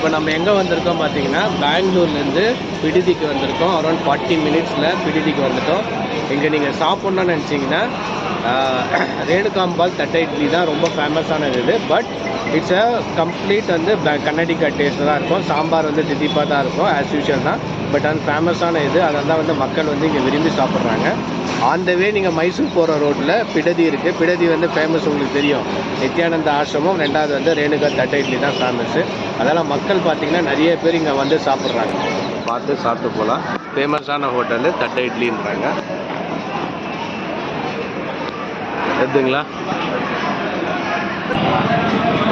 இப்போ நம்ம எங்கே வந்திருக்கோம் பார்த்தீங்கன்னா பெங்களூர்லேருந்து பிடிதிக்கு வந்திருக்கோம். அரௌண்ட் ஃபார்ட்டி மினிட்ஸில் பிடிதிக்கு வந்துட்டோம். இங்கே நீங்கள் சாப்பிட்ணுன்னு நினச்சிங்கன்னா ரேணுகாம்பால் தட்டை இட்லி தான் ரொம்ப ஃபேமஸானது இது. பட் இட்ஸ் அ கம்ப்ளீட் வந்து கன்னடிக்கா கன்னடிகா டேஸ்ட் தான் இருக்கும். சாம்பார் வந்து திதிப்பாக தான் இருக்கும் ஆஸ் யூஷுவல் தான். பட் அது ஃபேமஸான இது. அதனால தான் வந்து மக்கள் வந்து இங்கே விரும்பி சாப்பிட்றாங்க. ஆன் த வே நீங்கள் மைசூர் போகிற ரோட்டில் பிடதி இருக்குது பிடதி வந்து ஃபேமஸ் உங்களுக்கு தெரியும். நித்யானந்த ஆசிரமம். ரெண்டாவது வந்து ரேணுகா தட்டை இட்லி தான் ஃபேமஸ்ஸு அதெல்லாம் மக்கள் பார்த்திங்கன்னா நிறைய பேர் இங்கே வந்து சாப்பிட்றாங்க. பார்த்து சாப்பிட்டு போகலாம் ஃபேமஸான ஹோட்டலு தட்டை இட்லின்றாங்க. எதுங்களா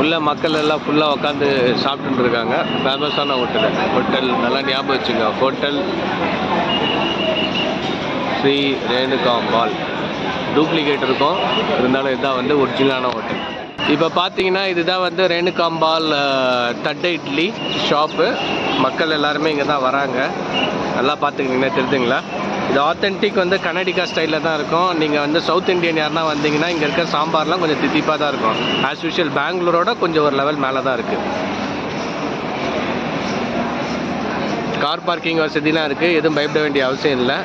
உள்ள மக்கள் எல்லாம் ஃபுல்லாக உட்காந்து சாப்பிட்டுட்டு இருக்காங்க ஃபேமஸான ஹோட்டல் ஹோட்டல் நல்லா ஞாபகம் வச்சுங்க hotel Sri Renuka mall duplicate இருக்கும். இருந்தாலும் இதுதான் வந்து ஒரிஜினலான ஹோட்டல் இப்போ பார்த்தீங்கன்னா இதுதான் வந்து ரேணுகாம்பால் தட்டை இட்லி ஷாப்பு. மக்கள் எல்லாருமே இங்கே தான் வராங்க. நல்லா பார்த்துக்கிங்கன்னா தெரிஞ்சுங்களா? இது ஆத்தென்டிக் வந்து கனடிகா ஸ்டைலில் தான் இருக்கும். நீங்கள் வந்து சவுத் இந்தியன் யாருனா வந்தீங்கன்னா இங்கே இருக்க சாம்பார்லாம் கொஞ்சம் தித்திப்பாக தான் இருக்கும். ஆஸ் யூஷுவல் பெங்களூரோட கொஞ்சம் ஒரு லெவல் மேலே தான் இருக்குது கார் பார்க்கிங் வசதிலாம் இருக்குது எதுவும் பயப்பட வேண்டிய அவசியம் இல்லை.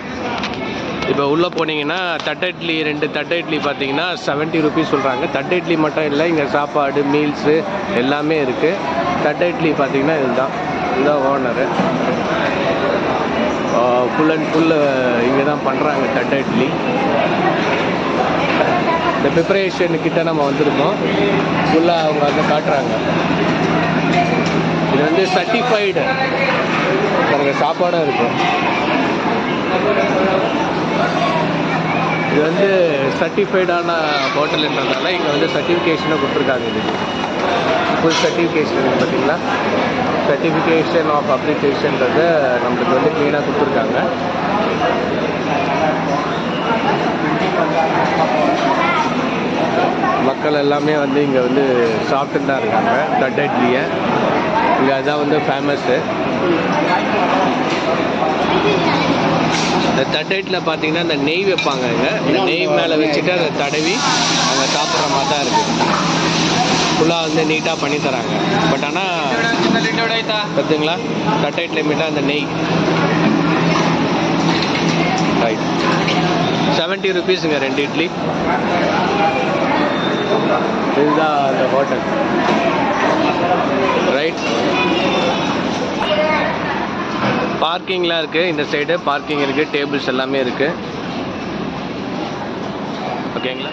இப்போ உள்ளே போனீங்கன்னா தட்டை இட்லி ரெண்டு தட்டை இட்லி பார்த்தீங்கன்னா செவன்ட்டி ருபீஸ் சொல்கிறாங்க. தட்டை இட்லி மட்டும் இல்லை இங்கே சாப்பாடு மீல்ஸு எல்லாமே இருக்குது தட்டை இட்லி பார்த்தீங்கன்னா இதுதான். இதுதான் ஓனரு ஃபுல் அண்ட் ஃபுல்லு இங்கே தான் பண்ணுறாங்க தட்டை இட்லி. இந்த ப்ரிப்பரேஷன் கிட்ட நம்ம வந்திருக்கோம். ஃபுல்லாக அவங்க வந்து காட்டுறாங்க. இது வந்து சர்டிஃபைடு பாருங்க சாப்பாடாக இருக்கும். வந்து சர்டிஃபைடான ஹோட்டலுன்றதால இங்கே வந்து சர்டிஃபிகேஷனை கொடுத்துருக்காங்க இதுக்கு ஃபுல் சர்டிஃபிகேஷன் பார்த்தீங்களா சர்டிஃபிகேஷன் ஆஃப் அப்ளிகேஷன்றதை நம்மளுக்கு வந்து க்ளீனாக கொடுத்துருக்காங்க. மக்கள் எல்லாமே வந்து இங்கே வந்து சாப்பிட்டுட்டு தான் இருக்காங்க. தட்டை இட்லியை இங்கே அதுதான் வந்து ஃபேமஸ்ஸு இந்த தட்டைட்டில் பார்த்தீங்கன்னா இந்த நெய் வைப்பாங்க இங்கே இந்த நெய் மேலே வச்சுட்டு அதை தடவி அங்கே சாப்பிட்ற மாதிரி தான் இருக்குது ஃபுல்லாக வந்து நீட்டாக பண்ணி தராங்க. பட் ஆனால் பார்த்துங்களா தட்டைட்டில் மீட்டாக அந்த நெய். ரைட் செவன்ட்டி ருபீஸுங்க ரெண்டு இட்லி. இதுதான் அந்த ஹோட்டல் ரைட் பார்க்கிங்லாம் இருக்குது இந்த சைடு பார்க்கிங் இருக்குது டேபிள்ஸ் எல்லாமே இருக்குது ஓகேங்களா